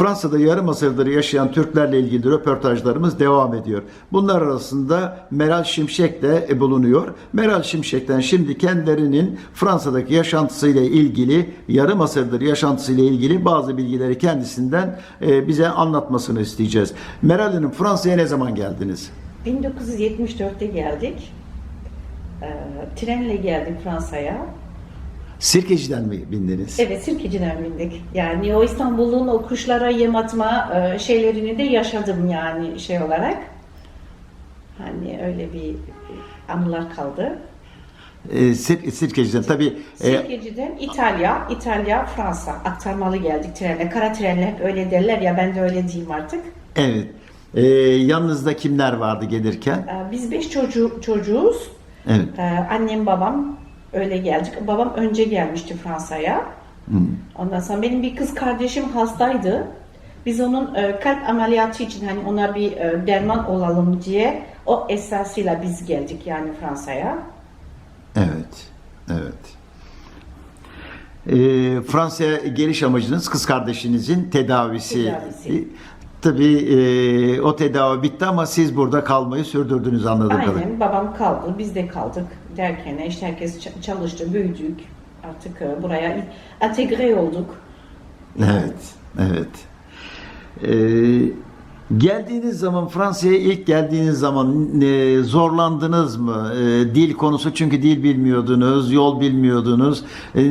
Fransa'da yarım asırdır yaşayan Türklerle ilgili röportajlarımız devam ediyor. Bunlar arasında Meral Şimşek de e, bulunuyor. Meral Şimşek'ten şimdi kendilerinin Fransa'daki yaşantısıyla ilgili, yarım asırdır yaşantısıyla ilgili bazı bilgileri kendisinden e, bize anlatmasını isteyeceğiz. Meral Hanım Fransa'ya ne zaman geldiniz? 1974'te geldik. Ee, trenle geldik Fransa'ya. Sirkeci'den mi bindiniz? Evet, Sirkeci'den bindik. Yani o İstanbul'un o kuşlara yem atma e, şeylerini de yaşadım yani şey olarak. Hani öyle bir e, anılar kaldı. E, Sir- Sirkeci'den tabii e, Sirkeci'den İtalya, İtalya, Fransa aktarmalı geldik trenle. Kara trenle hep öyle derler ya ben de öyle diyeyim artık. evet. E, yanınızda kimler vardı gelirken? Ee, Biz beş çocuğu, çocuğuz. Evet. Ee, annem babam öyle geldik. Babam önce gelmişti Fransa'ya. Ondan sonra benim bir kız kardeşim hastaydı. Biz onun e, kalp ameliyatı için hani ona bir e, derman olalım diye o esasıyla biz geldik yani Fransa'ya. Evet, evet. Ee, Fransa'ya geliş amacınız kız kardeşinizin tedavisi. Tedavisi. Tabii e, o tedavi bitti ama siz burada kalmayı sürdürdünüz anladığım kadarıyla. Aynen babam kaldı, biz de kaldık derken işte herkes ç- çalıştı, büyüdük. Artık e, buraya entegre olduk. Evet, evet. Ee, geldiğiniz zaman Fransa'ya ilk geldiğiniz zaman e, zorlandınız mı? E, dil konusu çünkü dil bilmiyordunuz, yol bilmiyordunuz. E,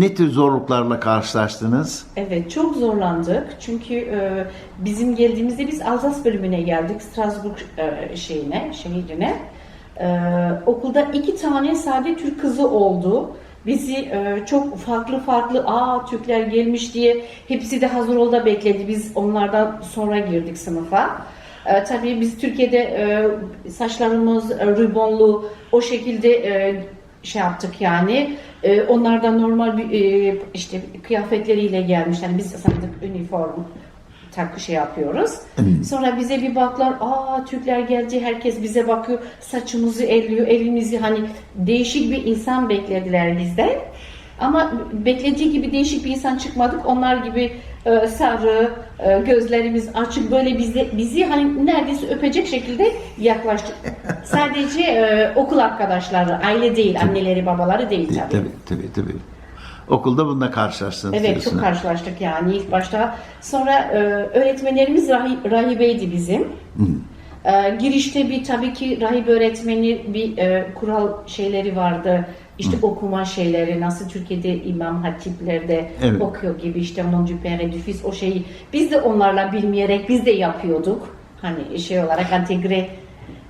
ne tür zorluklarla karşılaştınız? Evet çok zorlandık çünkü e, bizim geldiğimizde biz Alsas bölümüne geldik Strasbourg e, şeyine şehrine. E, okulda iki tane sade Türk kızı oldu. Bizi e, çok farklı farklı aa Türkler gelmiş diye hepsi de hazır olda bekledi. Biz onlardan sonra girdik sınıfa. E, tabii biz Türkiye'de e, saçlarımız e, ribonlu o şekilde e, şey yaptık yani. E, onlardan normal bir e, işte kıyafetleriyle gelmiş. Yani biz sandık üniform takı şey yapıyoruz. Sonra bize bir baklar, aa Türkler geldi, herkes bize bakıyor, saçımızı elliyor, elimizi hani değişik bir insan beklediler bizden. Ama beklediği gibi değişik bir insan çıkmadık. Onlar gibi e, sarı, e, gözlerimiz açık böyle bizi bizi hani neredeyse öpecek şekilde yaklaştık. Sadece e, okul arkadaşları, aile değil, anneleri, babaları değil tabii. Tabii, tabii, tabii. Okulda bununla karşılaştınız Evet diyorsunuz. çok karşılaştık yani ilk başta. Sonra e, öğretmenlerimiz rahi, rahibeydi bizim. E, girişte bir tabii ki rahip öğretmeni bir e, kural şeyleri vardı. İşte okuma şeyleri nasıl Türkiye'de imam hatiplerde Evet. okuyor gibi işte mon du père et du fils o şeyi biz de onlarla bilmeyerek biz de yapıyorduk. Hani şey olarak entegre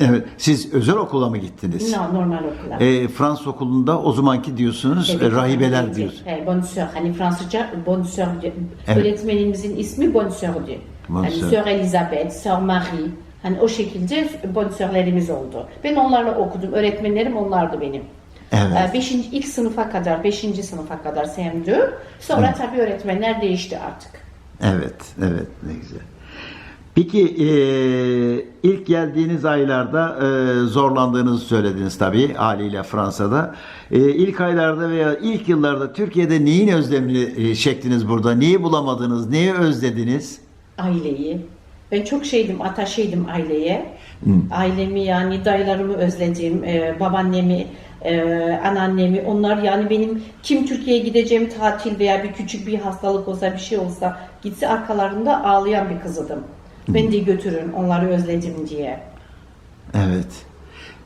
Evet. Siz özel okula mı gittiniz? no, normal okula. E, Fransız okulunda o zamanki diyorsunuz Evet, e, rahibeler evet, diyorsunuz. Evet, bonne sœur. Hani Fransızca diyor. Evet. Öğretmenimizin ismi diyor. Bonne hani sœur. Elizabeth, sœur Marie. Hani o şekilde bonne sœurlerimiz oldu. Ben onlarla okudum. Öğretmenlerim onlardı benim. Evet. Ee, Beşinci, ilk sınıfa kadar, beşinci sınıfa kadar CM2. Sonra tabii öğretmenler değişti artık. Evet, evet ne güzel. Peki e, ilk geldiğiniz aylarda e, zorlandığınızı söylediniz tabii haliyle Fransa'da. E, ilk aylarda veya ilk yıllarda Türkiye'de neyin özlemini e, çektiniz burada? Neyi bulamadınız? Neyi özlediniz? aileyi. Ben çok şeydim, ataşıydım aileye. Ailemi yani dayılarımı özledim, e, babaannemi, e, anneannemi. Onlar yani benim kim Türkiye'ye gideceğim tatil veya bir küçük bir hastalık olsa bir şey olsa gitse arkalarında ağlayan bir kızıdım. Beni de götürün onları özledim diye. Evet.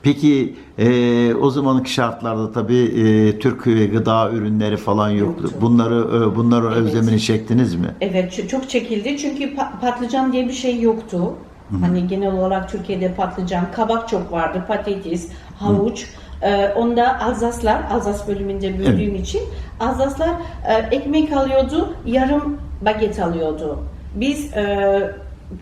Peki e, o zamanki şartlarda tabii e, Türk gıda ürünleri falan yoktu. Yoktu. Bunları e, bunların Evet. özlemini çektiniz mi? Evet ç- çok çekildi çünkü pa- patlıcan diye bir şey yoktu. Hani genel olarak Türkiye'de patlıcan, kabak çok vardı, patates, havuç. Ee, onda Alzaslar, Alzas bölümünde büyüdüğüm için Alzaslar e, ekmek alıyordu, yarım baget alıyordu. Biz e,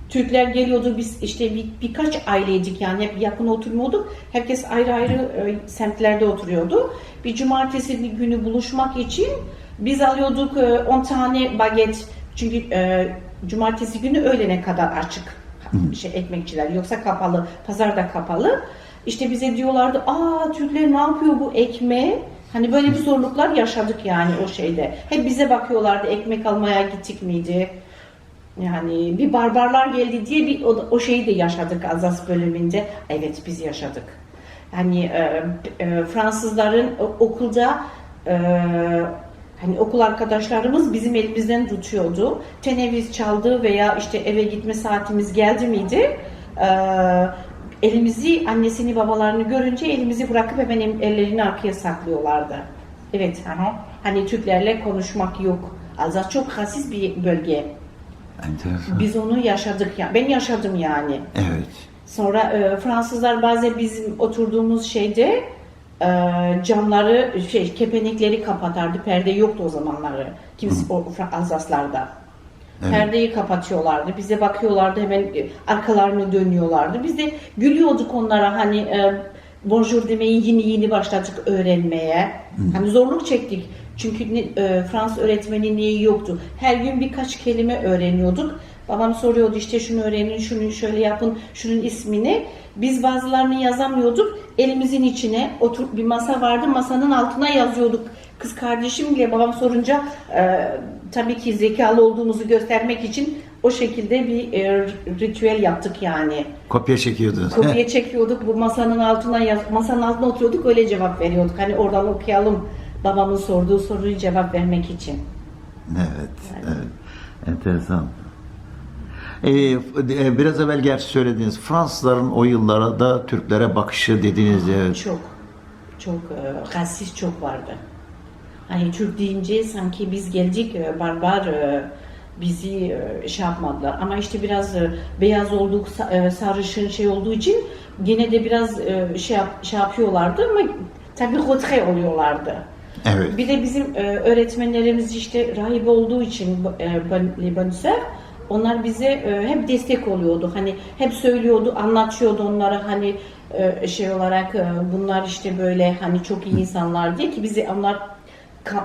Türkler geliyordu, biz işte bir, birkaç aileydik yani hep yakın oturmuyorduk. Herkes ayrı ayrı e, semtlerde oturuyordu. Bir cumartesi bir günü buluşmak için biz alıyorduk e, 10 tane baget. Çünkü e, cumartesi günü öğlene kadar açık şey ekmekçiler yoksa kapalı, pazarda kapalı. İşte bize diyorlardı, aa Türkler ne yapıyor bu ekmeği? Hani böyle bir zorluklar yaşadık yani o şeyde. Hep bize bakıyorlardı, ekmek almaya gittik miydi? Yani bir barbarlar geldi diye bir o, o şeyi de yaşadık Alsas bölümünde. Evet biz yaşadık. Hani e, e, Fransızların okulda e, hani okul arkadaşlarımız bizim elimizden tutuyordu. Teneffüs çaldı veya işte eve gitme saatimiz geldi miydi? E, elimizi annesini babalarını görünce elimizi bırakıp hemen el- ellerini arkaya saklıyorlardı. Evet. aha. Hani Türklerle konuşmak yok. Alsas çok hassiz bir bölge. Enteresan. Biz onu yaşadık ya. Ben yaşadım yani. Evet. Sonra e, Fransızlar bazen bizim oturduğumuz şeyde e, camları şey kepenekleri kapatardı. Perde yoktu o zamanları. Kimse o Alsaslarda. Evet. Perdeyi kapatıyorlardı. Bize bakıyorlardı hemen e, arkalarını dönüyorlardı. Biz de gülüyorduk onlara hani e, bonjour demeyi yeni yeni başladık öğrenmeye. Hani zorluk çektik. Çünkü e, Fransız öğretmenliği yoktu. Her gün birkaç kelime öğreniyorduk. Babam soruyordu işte şunu öğrenin, şunu şöyle yapın, şunun ismini. Biz bazılarını yazamıyorduk. Elimizin içine otur bir masa vardı. Masanın altına yazıyorduk. Kız kardeşimle babam sorunca e, tabii ki zekalı olduğumuzu göstermek için o şekilde bir e, ritüel yaptık yani. Kopya çekiyordunuz. Kopya çekiyorduk. Bu masanın altına yaz, masanın altına oturuyorduk öyle cevap veriyorduk. Hani oradan okuyalım babamın sorduğu soruyu cevap vermek için. Evet, evet. Enteresan. Ee, e, biraz evvel gerçi söylediniz. Fransızların o yıllara da Türklere bakışı dediğiniz evet. Çok, çok e, rasist çok vardı. Hani Türk deyince sanki biz geldik e, barbar e, bizi e, şey yapmadılar. Ama işte biraz e, beyaz olduk, sa- e, sarışın şey olduğu için gene de biraz e, şey, yap- şey yapıyorlardı ama tabii retrait oluyorlardı. Evet. Bir de bizim e, öğretmenlerimiz işte rahip olduğu için e, sœurs, onlar bize e, hep destek oluyordu. Hani hep söylüyordu, anlatıyordu onlara hani e, şey olarak e, bunlar işte böyle hani çok iyi insanlar diye ki bizi onlar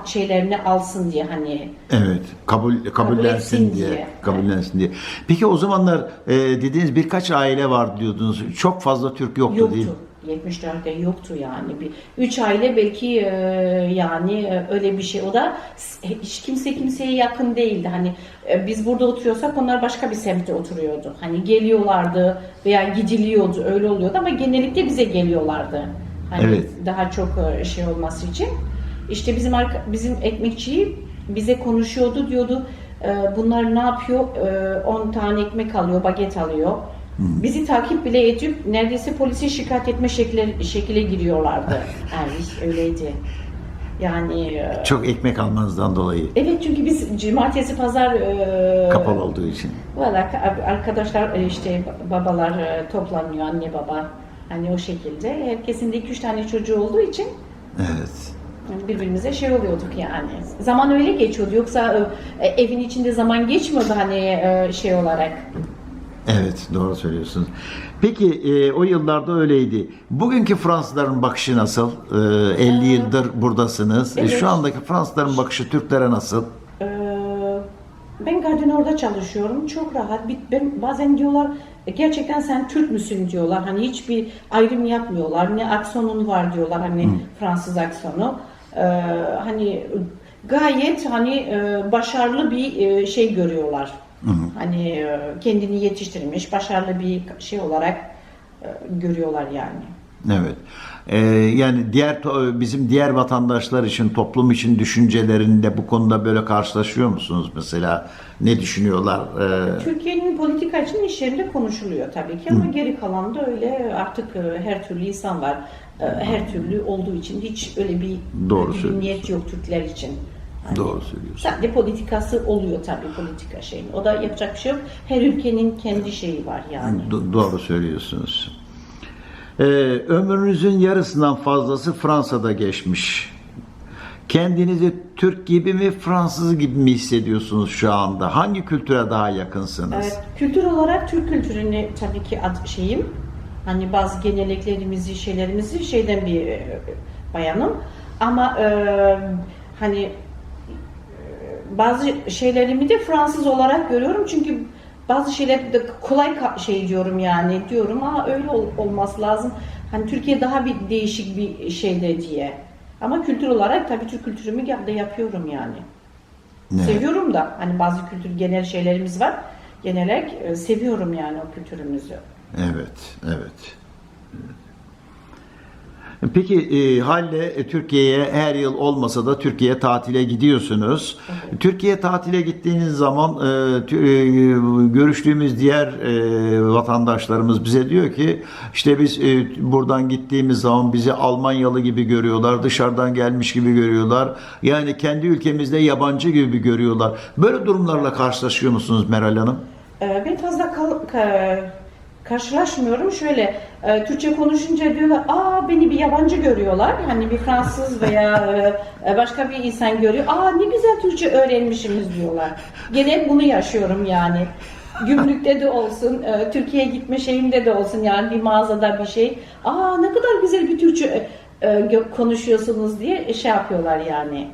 şeylerini alsın diye hani Evet, kabul kabullensin etsin diye, diye. kabullensin diye. Peki o zamanlar e, dediğiniz birkaç aile var diyordunuz. Çok fazla Türk yoktu, yoktu. değil. 74'te yoktu yani. Bir, üç aile belki e, yani e, öyle bir şey. O da s- hiç kimse kimseye yakın değildi. Hani e, biz burada oturuyorsak onlar başka bir semtte oturuyordu. Hani geliyorlardı veya gidiliyordu öyle oluyordu ama genellikle bize geliyorlardı. Hani Evet. daha çok e, şey olması için. İşte bizim arka, bizim ekmekçi bize konuşuyordu diyordu e, bunlar ne yapıyor? E, 10 tane ekmek alıyor, baget alıyor. Bizi takip bile edip neredeyse polise şikayet etme şekle, şekile giriyorlardı. Yani öyleydi. Yani e, Çok ekmek almanızdan dolayı. evet çünkü biz cumartesi pazar e, Kapalı olduğu için. Valla arkadaşlar e, işte babalar e, toplanıyor anne baba hani o şekilde. Herkesin de iki üç tane çocuğu olduğu için Evet. birbirimize şey oluyorduk yani. Zaman öyle geçiyordu yoksa e, evin içinde zaman geçmiyordu hani e, şey olarak. Evet, doğru söylüyorsunuz. Peki e, o yıllarda öyleydi. Bugünkü Fransızların bakışı nasıl? E, 50 yıldır buradasınız. E, evet. şu andaki Fransızların bakışı Türklere nasıl? Ee, ben Garden orada çalışıyorum. Çok rahat. Bir- Ben bazen diyorlar "E, gerçekten sen Türk müsün diyorlar. Hani hiçbir ayrım yapmıyorlar. Ne aksonun var diyorlar. Hani Fransız aksonu. Ee, hani gayet hani e, başarılı bir e, şey görüyorlar. Hani e, kendini yetiştirmiş, başarılı bir şey olarak e, görüyorlar yani. Evet. E, yani diğer bizim diğer vatandaşlar için, toplum için düşüncelerinde bu konuda böyle karşılaşıyor musunuz mesela? Ne düşünüyorlar? E, Türkiye'nin politika için iş yerinde konuşuluyor tabii ki ama geri kalan da öyle artık e, her türlü insan var. Her türlü olduğu için hiç öyle bir, Doğru bir niyet yok Türkler için. Hani Doğru söylüyorsun. Sadece politikası oluyor tabii politika şeyin. O da yapacak bir şey yok. Her ülkenin kendi şeyi var yani. Do- doğru söylüyorsunuz. Ee, ömrünüzün yarısından fazlası Fransa'da geçmiş. Kendinizi Türk gibi mi, Fransız gibi mi hissediyorsunuz şu anda? Hangi kültüre daha yakınsınız? Evet, kültür olarak Türk kültürünü tabii ki ad şeyim. Hani bazı geleneklerimizi, şeylerimizi şeyden bir e, bayanım. Ama e, hani bazı şeylerimi de Fransız olarak görüyorum. Çünkü bazı şeyler de kolay şey diyorum yani diyorum ama öyle ol- olması lazım. Hani Türkiye daha bir değişik bir şeyde diye. Ama kültür olarak tabii Türk kültürümü da yapıyorum yani. Evet. Seviyorum da hani bazı kültür genel şeylerimiz var. Genelek e, seviyorum yani o kültürümüzü. Evet, evet. Peki e, halle e, Türkiye'ye her yıl olmasa da Türkiye tatile gidiyorsunuz. Türkiye tatile gittiğiniz zaman e, tü- e, görüştüğümüz diğer e, vatandaşlarımız bize diyor ki işte biz e, buradan gittiğimiz zaman bizi Almanyalı gibi görüyorlar, dışarıdan gelmiş gibi görüyorlar. Yani kendi ülkemizde yabancı gibi görüyorlar. Böyle durumlarla karşılaşıyor musunuz Meral Hanım? Ee, Ben fazla kal- ka- karşılaşmıyorum. Şöyle e, Türkçe konuşunca diyorlar, aa beni bir yabancı görüyorlar. Hani bir Fransız veya e, başka bir insan görüyor. Aa ne güzel Türkçe öğrenmişsiniz diyorlar. Gene bunu yaşıyorum yani. Gümrükte de olsun, e, Türkiye'ye gitme şeyimde de olsun yani bir mağazada bir şey. Aa ne kadar güzel bir Türkçe e, konuşuyorsunuz diye şey yapıyorlar yani.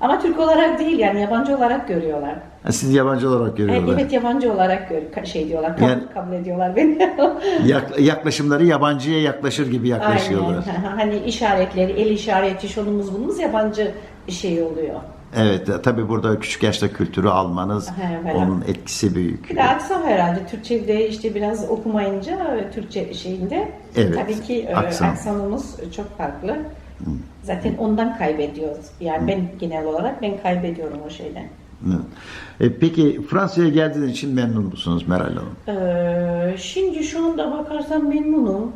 Ama Türk olarak değil yani yabancı olarak görüyorlar. Siz yabancı olarak görüyorlar. Evet yabancı olarak gör, şey diyorlar, kabul, Yani- kabul ediyorlar beni. Yak- yaklaşımları yabancıya yaklaşır gibi yaklaşıyorlar. Aynen. hani işaretleri, el işareti, şunumuz bunumuz yabancı şey oluyor. Evet, tabii burada küçük yaşta kültürü almanız, Evet. onun etkisi büyük. Bir de aksan herhalde Türkçe'de işte biraz okumayınca e, Türkçe şeyinde Evet, tabii ki e, aksan. aksanımız çok farklı. Zaten ondan kaybediyoruz. Yani ben genel olarak ben kaybediyorum o şeyden. E, peki Fransa'ya geldiğiniz için memnun musunuz Meral Hanım? Ee, şimdi şu anda bakarsam memnunum.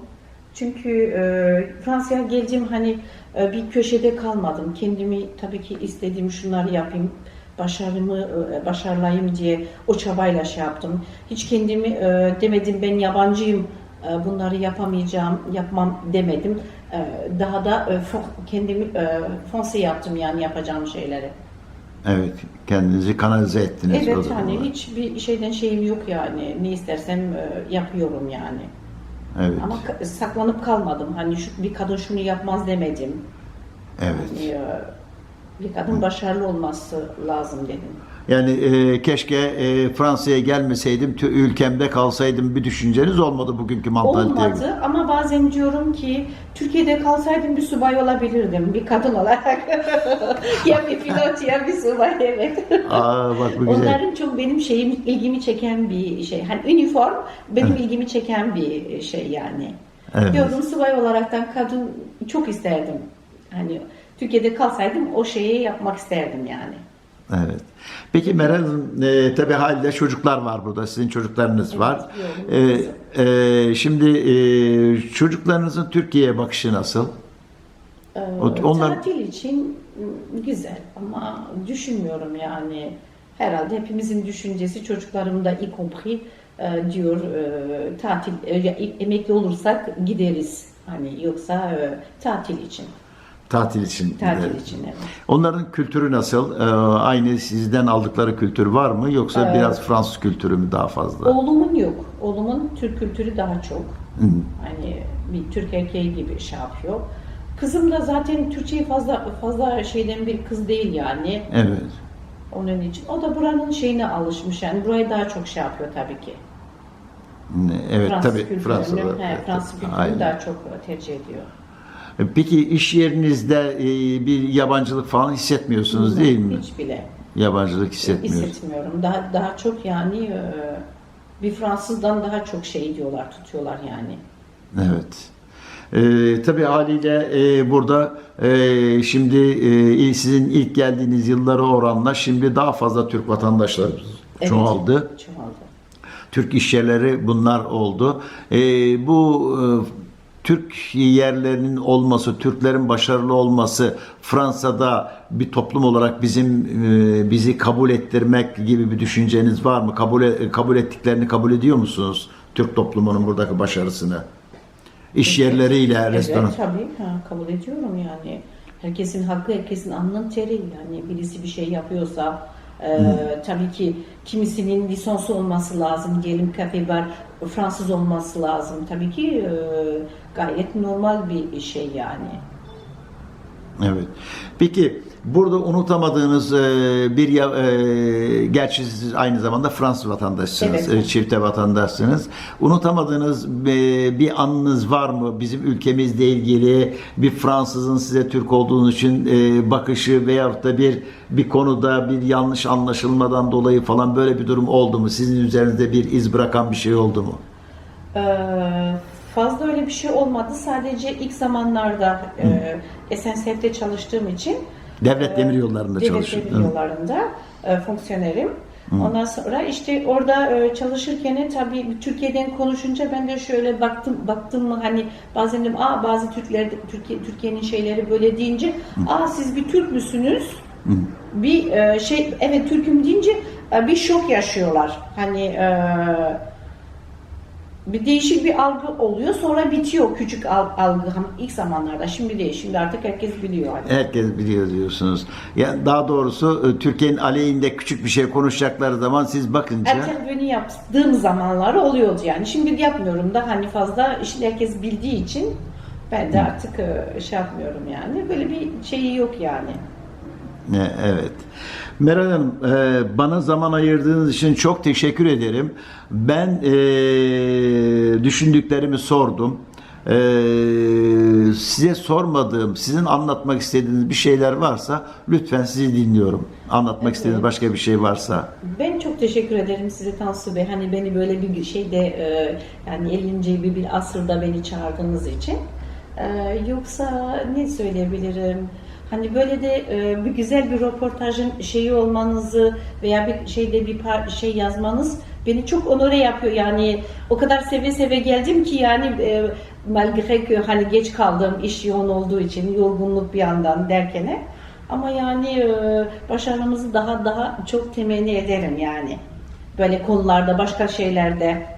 Çünkü e, Fransa'ya geleceğim hani e, bir köşede kalmadım. Kendimi tabii ki istediğim şunları yapayım, başarımı e, başarılayım diye o çabayla şey yaptım. Hiç kendimi e, demedim ben yabancıyım, e, bunları yapamayacağım, yapmam demedim. E, daha da e, kendimi e, fonse yaptım yani yapacağım şeyleri. Evet, kendinizi kanalize ettiniz. o Evet zaman. hani hiçbir şeyden şeyim yok yani. Ne istersem e, yapıyorum yani. Evet, Ama ka- saklanıp kalmadım. Hani şu, bir kadın şunu yapmaz demedim. evet. Hani, e, bir kadın başarılı olması lazım dedim. Yani e, keşke e, Fransa'ya gelmeseydim, tü- ülkemde kalsaydım bir düşünceniz olmadı bugünkü mantaliteye. göre. Olmadı ama bazen diyorum ki Türkiye'de kalsaydım bir subay olabilirdim. Bir kadın olarak. ya bir pilot ya bir subay evet. Aa bak bu güzel. Onların çok benim şeyim ilgimi çeken bir şey. Hani üniform benim ilgimi çeken bir şey yani. Evet. Diyordum subay olaraktan kadın çok isterdim. Hani Türkiye'de kalsaydım o şeyi yapmak isterdim yani. Evet. Peki Meral Hanım, e, tabii halde çocuklar var burada. Sizin çocuklarınız var. biliyorum. E, e, şimdi e, çocuklarınızın Türkiye'ye bakışı nasıl? Ee, onlar- Tatil için güzel ama düşünmüyorum yani. Herhalde hepimizin düşüncesi çocuklarım da y compris e, diyor e, tatil e, emekli olursak gideriz. Hani yoksa e, tatil için. Tatil için. Tatil için evet. Onların kültürü nasıl? E, aynı sizden aldıkları kültür var mı? Yoksa Evet. biraz Fransız kültürü mü daha fazla? Oğlumun yok. Oğlumun Türk kültürü daha çok. Hı. Hani bir Türk erkeği gibi şey yapıyor. Kızım da zaten Türkçeyi fazla fazla şeyden bir kız değil yani. Evet. Onun için. O da buranın şeyine alışmış yani. Burayı daha çok şey yapıyor tabii ki. Evet Fransız tabii Fransa'da. he, Fransız kültürünü daha çok tercih ediyor. Peki iş yerinizde e, bir yabancılık falan hissetmiyorsunuz değil mi? Hiç bile Yabancılık hissetmiyorsunuz. hissetmiyorum. Daha daha çok yani e, bir Fransızdan daha çok şey diyorlar, tutuyorlar yani. Evet. Ee, tabii haliyle e, burada e, şimdi e, sizin ilk geldiğiniz yıllara oranla şimdi daha fazla Türk vatandaşlarımız Evet, çoğaldı. Çoğaldı. Türk iş yerleri bunlar oldu. E, bu e, Türk yerlerinin olması, Türklerin başarılı olması Fransa'da bir toplum olarak bizim e, bizi kabul ettirmek gibi bir düşünceniz var mı? Kabul e- kabul ettiklerini kabul ediyor musunuz? Türk toplumunun buradaki başarısını. İş yerleriyle restoran. Evet tabii ha, kabul ediyorum yani. Herkesin hakkı, herkesin alnının teri yani birisi bir şey yapıyorsa e, tabii ki kimisinin lisansı olması lazım diyelim kafe bar Fransız olması lazım tabii ki e, gayet normal bir şey yani. Evet. Peki burada unutamadığınız e, bir ya, e, gerçi siz aynı zamanda Fransız vatandaşsınız, Evet. e, çifte vatandaşsınız. Unutamadığınız e, bir anınız var mı bizim ülkemizle ilgili bir Fransızın size Türk olduğunuz için e, bakışı veyahut da bir bir konuda bir yanlış anlaşılmadan dolayı falan böyle bir durum oldu mu? Sizin üzerinizde bir iz bırakan bir şey oldu mu? Ee, fazla öyle bir şey olmadı. Sadece ilk zamanlarda e, SNSF'de çalıştığım için Devlet demir yollarında devlet çalışıyorsunuz. demir yollarında e, fonksiyonerim. Ondan sonra işte orada e, çalışırken tabii Türkiye'den konuşunca ben de şöyle baktım baktım mı hani bazen dedim aa bazı Türkler Türkiye Türkiye'nin şeyleri böyle deyince aa siz bir Türk müsünüz? Bir e, şey evet Türk'üm deyince e, bir şok yaşıyorlar. Hani e, bir değişik bir algı oluyor sonra bitiyor küçük al- algı ilk zamanlarda şimdi değil şimdi artık herkes biliyor. Hani. Herkes biliyor diyorsunuz. Ya daha doğrusu e, Türkiye'nin aleyhinde küçük bir şey konuşacakları zaman siz bakınca Erken düğünü yaptığım zamanları oluyordu yani. Şimdi yapmıyorum da hani fazla işte herkes bildiği için ben de artık e, şey yapmıyorum yani. Böyle bir şeyi yok yani. E, Evet. Meral Hanım, e, bana zaman ayırdığınız için çok teşekkür ederim. Ben e, düşündüklerimi sordum. E, size sormadığım, sizin anlatmak istediğiniz bir şeyler varsa lütfen sizi dinliyorum. Anlatmak Evet. istediğiniz başka bir şey varsa. Ben çok teşekkür ederim size Tansu Bey. Hani beni böyle bir şeyde e, yani 50. bir, bir asırda beni çağırdığınız için. E, yoksa ne söyleyebilirim? Hani böyle de e, bir güzel bir röportajın şeyi olmanızı veya bir şeyde bir par- şey yazmanız beni çok onore yapıyor. Yani o kadar seve seve geldim ki yani e, que hani geç kaldım iş yoğun olduğu için yorgunluk bir yandan derkene. Ama yani e, başarmamızı daha daha çok temenni ederim yani. Böyle konularda, başka şeylerde.